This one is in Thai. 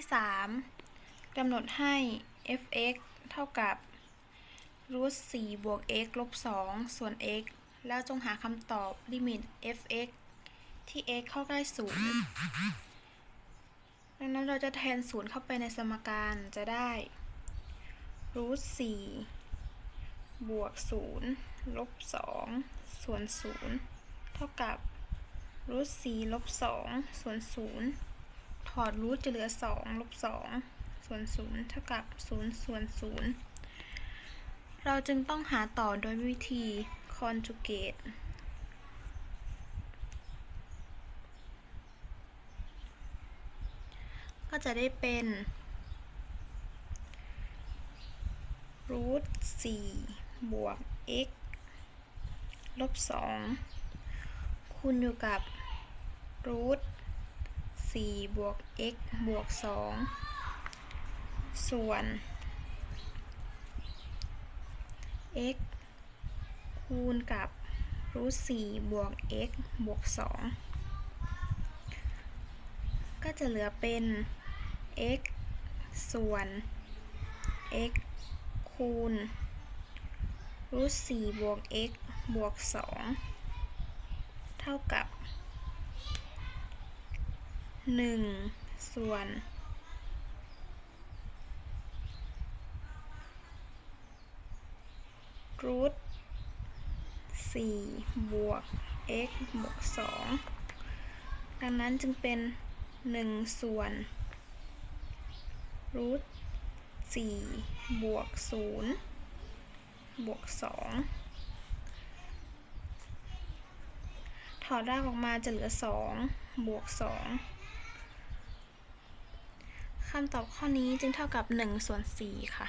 ที่3กำหนดให้ f(x) เท่ากับรูท4บวก x ลบ2ส่วน x แล้วจงหาคำตอบลิมิต f(x) ที่ x เข้าใกล้0ดังนั้นเราจะแทน0เข้าไปในสมการจะได้รูท4บวก0ลบ2ส่วน0เท่ากับรูท4ลบ2ส่วน0 ถอดรูทจะเหลือ2ลบ2ส่วน0เท่ากับ0ส่วน0เราจึงต้องหาต่อโดยวิธี conjugate ก็จะได้เป็นรูท4บวก x ลบ2คูณอยู่กับรูท 4 บวก x บวก 2 ส่วน x คูณกับรูท4บวก x บวก 2 ก็จะเหลือเป็น x ส่วน x คูณรูท4บวก x บวก 2 เท่ากับ 1ส่วนรูท4บวก x บวก2ดังนั้นจึงเป็น1ส่วนรูท4บวก0บวก2ถอดรากออกมาจะเหลือ2บวก2 คำตอบข้อนี้จึงเท่ากับ1ส่วน4ค่ะ